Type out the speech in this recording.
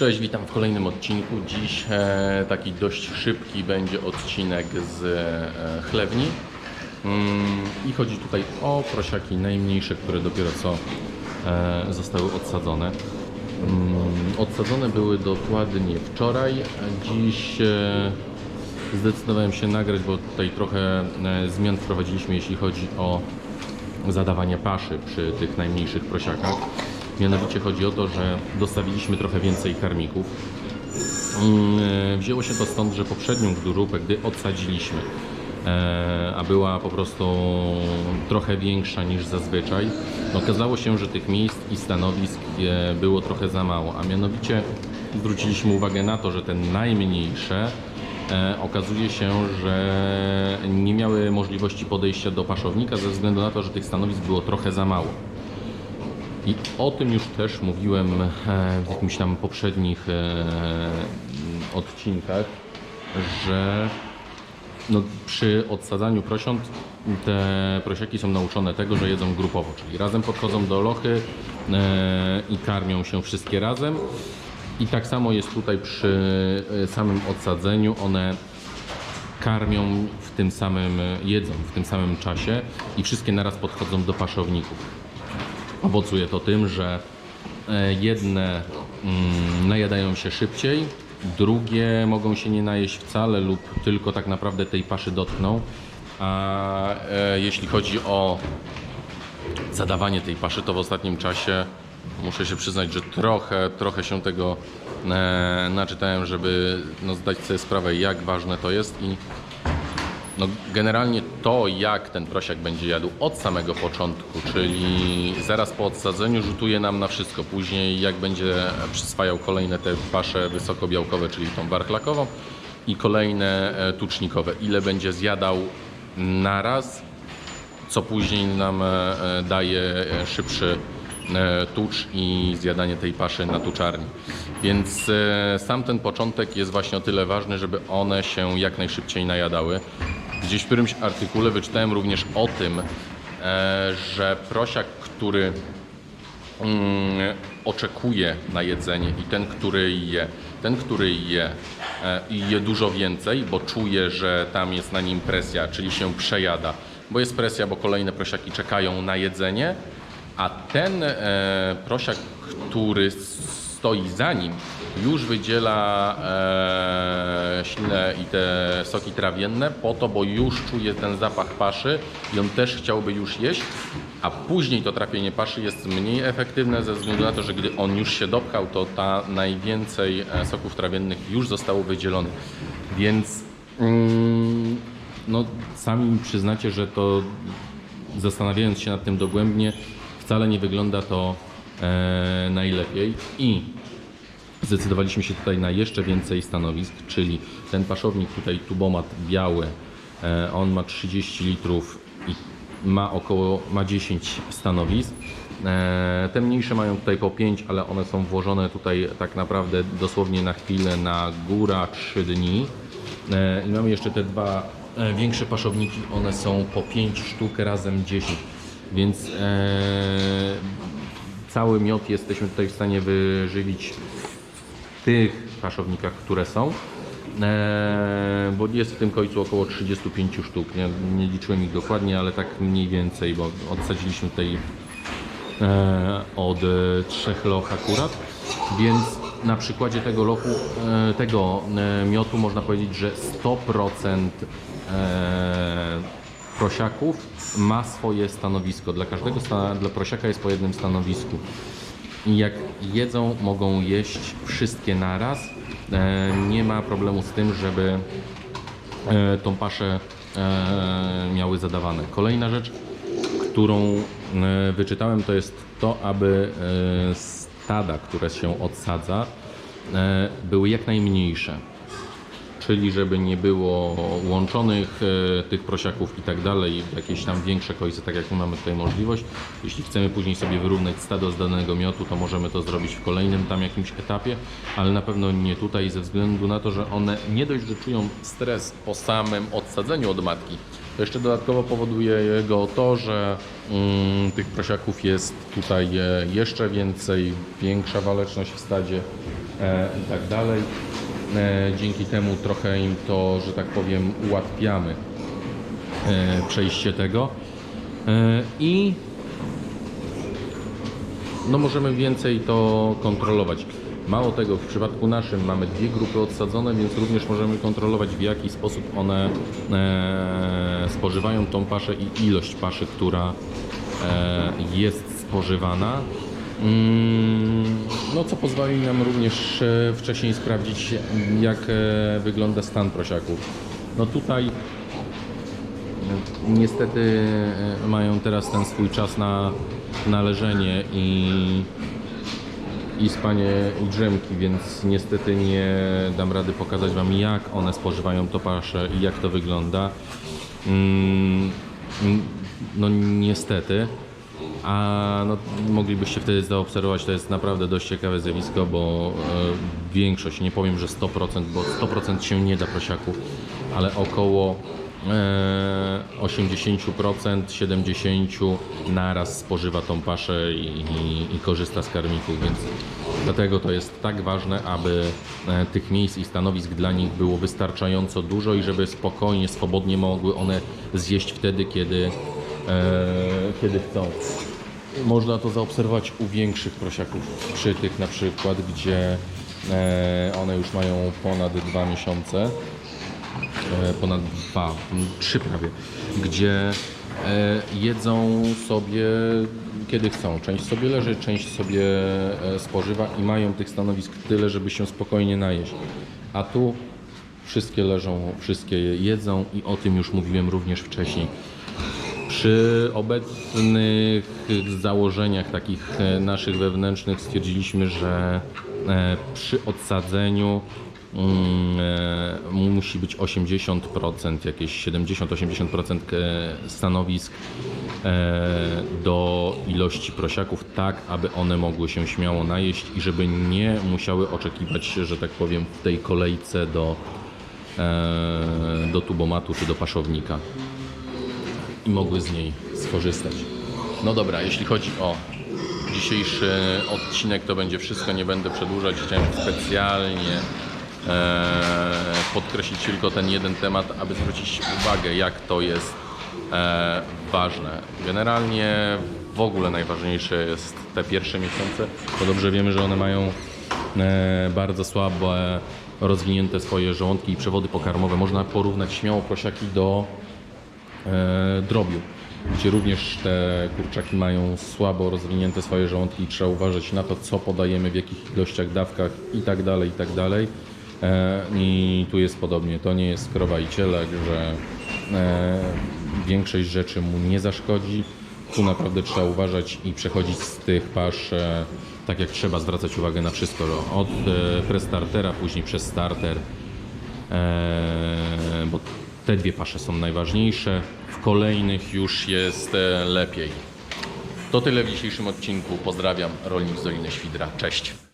Cześć, witam w kolejnym odcinku. Dziś e, taki dość szybki będzie odcinek z e, chlewni. Mm, I chodzi tutaj o prosiaki najmniejsze, które dopiero co e, zostały odsadzone. Mm, odsadzone były dokładnie wczoraj, dziś zdecydowałem się nagrać, bo tutaj trochę zmian wprowadziliśmy, jeśli chodzi o zadawanie paszy przy tych najmniejszych prosiakach. Mianowicie chodzi o to, że dostawiliśmy trochę więcej karmików. Mm, e, Wzięło się to stąd, że poprzednią grupę, gdy odsadziliśmy, e, a była po prostu trochę większa niż zazwyczaj, okazało się, że tych miejsc i stanowisk e, było trochę za mało, a mianowicie zwróciliśmy uwagę na to, że te najmniejsze okazuje się, że nie miały możliwości podejścia do paszownika ze względu na to, że tych stanowisk było trochę za mało. I o tym już też mówiłem e, w jakimś tam poprzednich e, odcinkach, że no, przy odsadzaniu prosiąt te prosiaki są nauczone tego, że jedzą grupowo, czyli razem podchodzą do lochy e, i karmią się wszystkie razem. I tak samo jest tutaj przy samym odsadzeniu. One karmią w tym samym, jedzą w tym samym czasie i wszystkie naraz podchodzą do paszowników. Owocuje to tym, że e, jedne mm, najadają się szybciej, drugie mogą się nie najeść wcale lub tylko tak naprawdę tej paszy dotkną. A e, jeśli chodzi o zadawanie tej paszy, to w ostatnim czasie muszę się przyznać, że trochę, trochę się tego e, naczytałem, żeby no, zdać sobie sprawę, jak ważne to jest i no, generalnie to, jak ten prosiak będzie jadł od samego początku, czyli zaraz po odsadzeniu, rzutuje nam na wszystko. Później, jak będzie przyswajał kolejne te pasze wysokobiałkowe, czyli tą barchlakową i kolejne e, tucznikowe. Ile będzie zjadał naraz, co później nam e, e, daje szybszy tucz i zjadanie tej paszy na tuczarni. Więc sam ten początek jest właśnie o tyle ważny, żeby one się jak najszybciej najadały. Gdzieś w którymś artykule wyczytałem również o tym, e, że prosiak, który mm, oczekuje na jedzenie i ten, który je, ten, który je e, i je dużo więcej, bo czuje, że tam jest na nim presja, czyli się przejada, bo jest presja, bo kolejne prosiaki czekają na jedzenie, a ten e, prosiak, który stoi za nim, już wydziela ślinę i te soki trawienne po to, bo już czuje ten zapach paszy i on też chciałby już jeść, a później to trafienie paszy jest mniej efektywne ze względu na to, że gdy on już się dopchał, to ta najwięcej e, soków trawiennych już zostało wydzielone. Więc mm, no, sami przyznacie, że to zastanawiając się nad tym dogłębnie, wcale nie wygląda to e, najlepiej i zdecydowaliśmy się tutaj na jeszcze więcej stanowisk, czyli ten paszownik tutaj tubomat biały, e, on ma 30 litrów i ma około ma 10 stanowisk. E, Te mniejsze mają tutaj po 5, ale one są włożone tutaj tak naprawdę dosłownie na chwilę, na góra 3 dni. E, I mamy jeszcze te dwa większe paszowniki, one są po 5 sztuk razem 10, więc cały miod jesteśmy tutaj w stanie wyżywić tych paszownikach, które są. E, bo jest w tym końcu około 35 sztuk. Nie, nie liczyłem ich dokładnie, ale tak mniej więcej, bo odsadziliśmy tutaj e, od e, trzech loch akurat. Więc na przykładzie tego lochu, e, tego e, miotu można powiedzieć, że 100% e, prosiaków ma swoje stanowisko. Dla każdego dla prosiaka jest po jednym stanowisku. I jak jedzą, mogą jeść wszystkie naraz. E, nie ma problemu z tym, żeby e, tą paszę e, miały zadawane. Kolejna rzecz, którą wyczytałem, to jest to, aby stada, które się odsadza, były jak najmniejsze. Czyli żeby nie było łączonych e, tych prosiaków i tak dalej, jakieś tam większe końce, tak jak my mamy tutaj możliwość. Jeśli chcemy później sobie wyrównać stado z danego miotu, to możemy to zrobić w kolejnym tam jakimś etapie, ale na pewno nie tutaj ze względu na to, że one nie dość, że czują stres po samym odsadzeniu od matki, to jeszcze dodatkowo powoduje go to, że mm, tych prosiaków jest tutaj e, jeszcze więcej, większa waleczność w stadzie e, i tak dalej. E, dzięki temu trochę im to, że tak powiem, ułatwiamy e, przejście tego. E, I no możemy więcej to kontrolować. Mało tego, w przypadku naszym mamy dwie grupy odsadzone, więc również możemy kontrolować w jaki sposób one spożywają tą paszę i ilość paszy, która jest spożywana. Mm, No co pozwoli nam również e, wcześniej sprawdzić jak e, wygląda stan prosiaków. No tutaj niestety e, mają teraz ten swój czas na należenie i, i spanie i drzemki, więc niestety nie dam rady pokazać Wam jak one spożywają to pasze i jak to wygląda. Mm, mm, No niestety. A no, moglibyście wtedy zaobserwować, to jest naprawdę dość ciekawe zjawisko, bo e, większość, nie powiem, że 100%, bo 100% się nie da prosiaków, ale około e, 80%, 70% naraz spożywa tą paszę i, i, i korzysta z karmików, więc dlatego to jest tak ważne, aby e, tych miejsc i stanowisk dla nich było wystarczająco dużo i żeby spokojnie, swobodnie mogły one zjeść wtedy, kiedy, e, kiedy chcą. Można to zaobserwować u większych prosiaków przytych na przykład, gdzie e, one już mają ponad dwa miesiące e, ponad dwa, trzy prawie, gdzie e, jedzą sobie kiedy chcą. Część sobie leży, część sobie spożywa i mają tych stanowisk tyle, żeby się spokojnie najeść. A tu wszystkie leżą, wszystkie jedzą i o tym już mówiłem również wcześniej. Przy obecnych założeniach takich e, naszych wewnętrznych stwierdziliśmy, że e, przy odsadzeniu mm, e, musi być 80%, jakieś 70-80% e, stanowisk do ilości prosiaków, tak aby one mogły się śmiało najeść i żeby nie musiały oczekiwać, że tak powiem, w tej kolejce do, do tubomatu czy do paszownika i mogły z niej skorzystać. No dobra, jeśli chodzi o dzisiejszy odcinek, to będzie wszystko, nie będę przedłużać. Chciałem specjalnie e, podkreślić tylko ten jeden temat, aby zwrócić uwagę, jak to jest e, ważne. Generalnie w ogóle najważniejsze jest te pierwsze miesiące, bo dobrze wiemy, że one mają e, bardzo słabe rozwinięte swoje żołądki i przewody pokarmowe. Można porównać śmiało prosiaki do drobiu, gdzie również te kurczaki mają słabo rozwinięte swoje żołądki i trzeba uważać na to, co podajemy, w jakich ilościach, dawkach i tak dalej, i tak. E, I tu jest podobnie, to nie jest krowa i cielek, że e, większość rzeczy mu nie zaszkodzi. Tu naprawdę trzeba uważać i przechodzić z tych pasz e, tak jak trzeba, zwracać uwagę na wszystko. Od e, prestartera, później przez starter, e, bo te dwie pasze są najważniejsze. W kolejnych już jest e, lepiej. To tyle w dzisiejszym odcinku. Pozdrawiam, rolnik z Doliny Świdra. Cześć.